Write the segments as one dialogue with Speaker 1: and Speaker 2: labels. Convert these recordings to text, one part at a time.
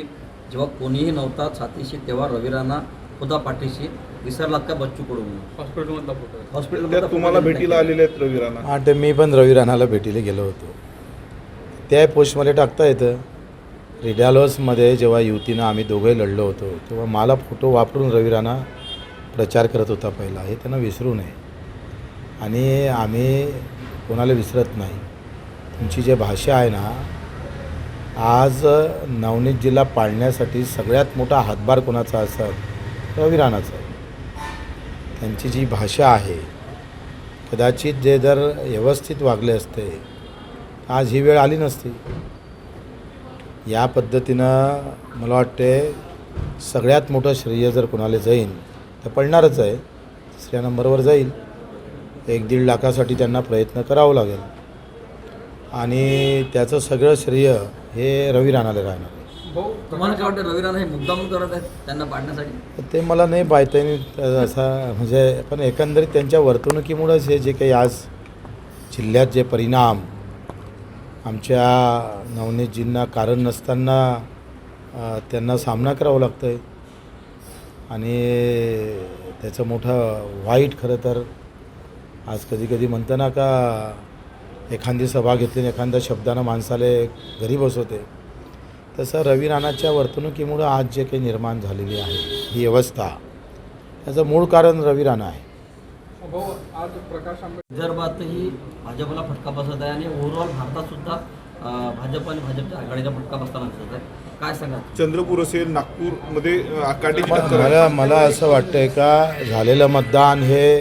Speaker 1: जेव्हा कोणीही नव्हता छातीशी तेव्हा रवी राणा होता पाठीशी विसरलात का बच्चू कडू म्हणून
Speaker 2: हॉस्पिटलमधला फोटो
Speaker 1: हॉस्पिटल
Speaker 3: तुम्हाला भेटीला आलेले आहेत रवी राणा
Speaker 4: हा ते मी पण रवी राणाला भेटीला गेलो होतो. त्या पोस्टमध्ये टाकता येतं रिडालॉसमध्ये जेव्हा युतीनं आम्ही दोघंही लढलो होतो तेव्हा मला फोटो वापरून रवी राणा प्रचार करत होता पहिला. हे त्यांना विसरू नये. आणि आम्ही कोणाला विसरत नाही. तुमची जे भाषा आहे ना आज नवनीत जिल्हा पाळण्यासाठी सगळ्यात मोठा हातभार कोणाचा असत रवी राणाचा आहे त्यांची जी भाषा आहे कदाचित जे जर व्यवस्थित वागले असते आज ही वेळ आली नसती. या पद्धतीनं मला वाटते सगळ्यात मोठं श्रेय जर कोणाला जाईल तर पडणारच आहे. तिसऱ्या नंबरवर जाईल. एक दीड लाखासाठी त्यांना प्रयत्न करावं लागेल. आणि त्याचं सगळं श्रेय हे रवी राणाला राहणार. आहे
Speaker 2: भाऊ
Speaker 1: तुम्हाला काय वाटतं रवी राणा हे मुद्दाम करत आहेत त्यांना पाडण्यासाठी?
Speaker 4: तर ते मला नाही पाहता येईल असा म्हणजे पण एकंदरीत त्यांच्या वर्तणुकीमुळंच हे जे काही आज जिल्ह्यात जे परिणाम आमच्या नवनीतजींना कारण नसताना त्यांना सामना करावा लागतो आहे आणि त्याचं मोठं वाईट खरं तर आज कधी कधी म्हणतं ना का एखादी सभा घेतली आणि एखाद्या शब्दानं माणसाला घरी बसवते तसं रवी राणाच्या वर्तणुकीमुळं आज जे काही निर्माण झालेली आहे ही अवस्था त्याचं मूळ कारण रवी राणा आहे.
Speaker 2: आज प्रकाश आंबेडकर
Speaker 1: विदर्भातही भाजपला फटका बसत आहे आणि ओव्हरऑल भारतात सुद्धा भाजप आणि भाजपच्या आघाडीचा फटका बसताना दिसत आहे. काय सांगा
Speaker 3: चंद्रपूर असेल नागपूरमध्ये
Speaker 4: मला मला असं वाटतंय का झालेलं मतदान हे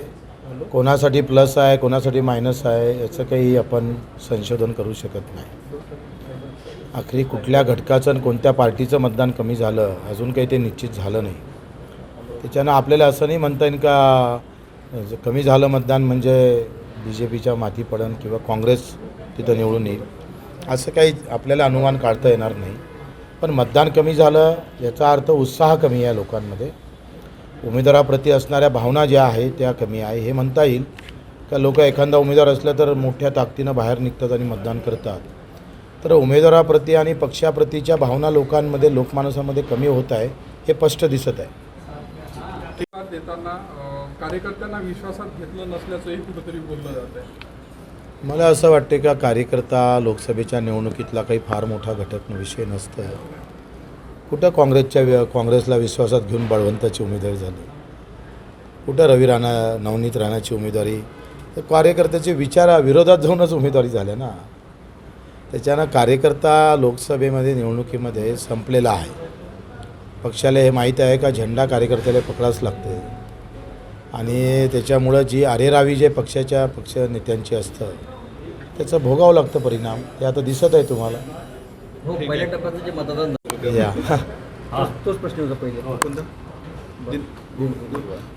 Speaker 4: कोणासाठी प्लस आहे कोणासाठी मायनस आहे याचं काही आपण संशोधन करू शकत नाही. आखरी कुठल्या घटकाचं आणि कोणत्या पार्टीचं मतदान कमी झालं अजून काही ते निश्चित झालं नाही. त्याच्यानं आपल्याला असं नाही म्हणता येईल का कमी झालं मतदान म्हणजे बी जे पीच्या माती पडन किंवा काँग्रेस तिथं निवडून येईल? असं काही आपल्याला अनुमान काढता येणार नाही. पण मतदान कमी झालं याचा अर्थ उत्साह कमी आहे लोकांमध्ये. उमेदवाराप्रती असणाऱ्या भावना ज्या आहेत त्या कमी आहे. हे म्हणता येईल का? लोक एखादा उमेदवार असलं तर मोठ्या ताकदीनं बाहेर निघतात आणि मतदान करतात. तर उमेदवाराप्रती आणि पक्षाप्रतीच्या भावना लोकांमध्ये लोकमानसामध्ये कमी होत आहे हे स्पष्ट दिसत आहे.
Speaker 2: प्रतिसाद देताना अं, कार्यकर्त्यांना विश्वासात घेतलं नसल्याचंही कुठंतरी बोललं जात आहे.
Speaker 4: मला असं वाटते का कार्यकर्ता लोकसभेच्या निवडणुकीतला काही फार मोठा घटक विषय नसतं. कुठं काँग्रेसच्या वि- काँग्रेसला विश्वासात घेऊन बळवंताची उमेदवारी झाली? कुठं रवी राणा नवनीत राणाची उमेदवारी? तर कार्यकर्त्याचे विचारा विरोधात जाऊनच उमेदवारी झाल्या ना. त्याच्यानं कार्यकर्ता लोकसभेमध्ये निवडणुकीमध्ये संपलेला आहे. पक्षाला हे माहीत आहे का? झेंडा कार्यकर्त्याला पकडाच लागते आणि त्याच्यामुळं जी अरेरावी जे पक्षाच्या पक्ष नेत्यांची असतं त्याचं भोगावं लागतं परिणाम. ते आता दिसत आहे तुम्हाला.
Speaker 1: हो.
Speaker 4: या
Speaker 1: तोच- तोच प्रश्न होता पहिले.
Speaker 3: कोणता?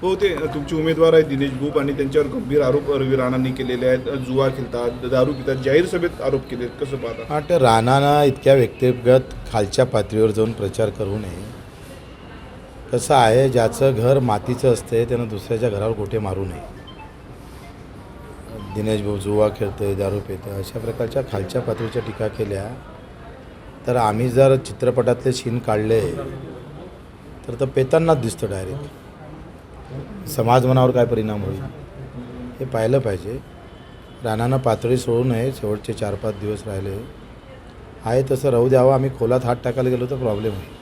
Speaker 3: हो ते तुमचे उमेदवार आहेत दिनेश गुप आणि त्यांच्यावर गंभीर आरोप रवी राणांनी केलेले आहेत. जुवा खेळतात दारू पितात. जाहीर सभेत आरोप केले कसं पाहता?
Speaker 4: हा तर राणानं इतक्या व्यक्तिगत खालच्या पातळीवर जाऊन प्रचार करू नये. कसं आहे ज्याचं घर मातीचं असते त्यानं दुसऱ्याच्या घरावर गोटे मारू नये. दिनेश भाऊ जुवा खेळतोय दारू पितोय अशा प्रकारच्या खालच्या पातळीच्या टीका केल्या तर आम्ही जर चित्रपटातले सीन काढले तर तर पेतांनाच दिसतं डायरेक्ट समाज मनावर काय परिणाम होईल? हे पाहिलं पाहिजे. रानानं पातळी सोडू नये शेवटचे चार पाच दिवस राहिले. आहे तसं राहू द्यावं. आम्ही खोलात हात टाकायला गेलो तर प्रॉब्लेम
Speaker 2: आहे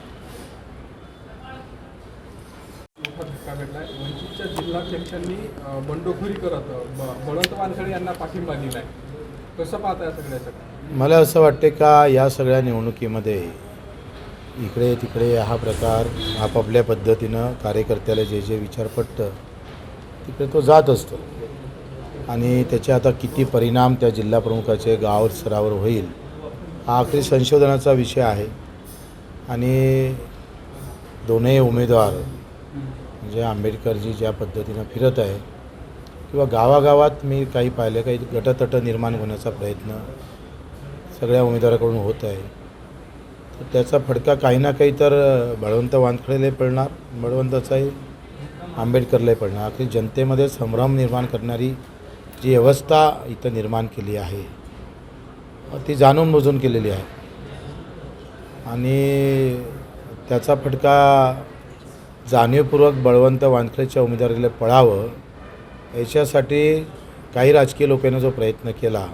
Speaker 2: वंचितच्या जिल्हाध्यक्षांनी बंडखोरी करत बळवंत वानखडे यांना पाठिंबा दिलाय. कसं पाहताय सगळ्याचं?
Speaker 4: मला असं वाटते का या सगळ्या निवडणुकीमध्ये इकडे तिकडे हा प्रकार आपापल्या पद्धतीनं कार्यकर्त्याला जे जे विचार पटतं तिकडे तो जात असतो. आणि त्याचे आता किती परिणाम त्या जिल्हाप्रमुखाचे गाव स्तरावर होईल हा आखरी संशोधनाचा विषय आहे. आणि दोनही उमेदवार म्हणजे आंबेडकरजी ज्या पद्धतीनं फिरत आहे किंवा गावागावात मी काही पाहिलं काही गटतट निर्माण होण्याचा प्रयत्न सगळ्या उमेदवाराकडून होत आहे. तर त्याचा फडका काही ना काही तर बळवंत वानखळेलाही पडणार बळवंताचाही आंबेडकरलाही पडणार. अखेर जनतेमध्ये संभ्रम निर्माण करणारी जी व्यवस्था इथं निर्माण केली आहे ती जाणून बुजून केलेली आहे. आणि त्याचा फटका जाणीवपूर्वक बळवंत वानखळेच्या उमेदवारीला पळावं याच्यासाठी काही राजकीय लोकांनी जो प्रयत्न केला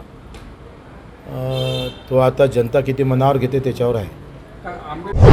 Speaker 4: तो आता जनता किती मनावर घेते त्याच्यावर आहे.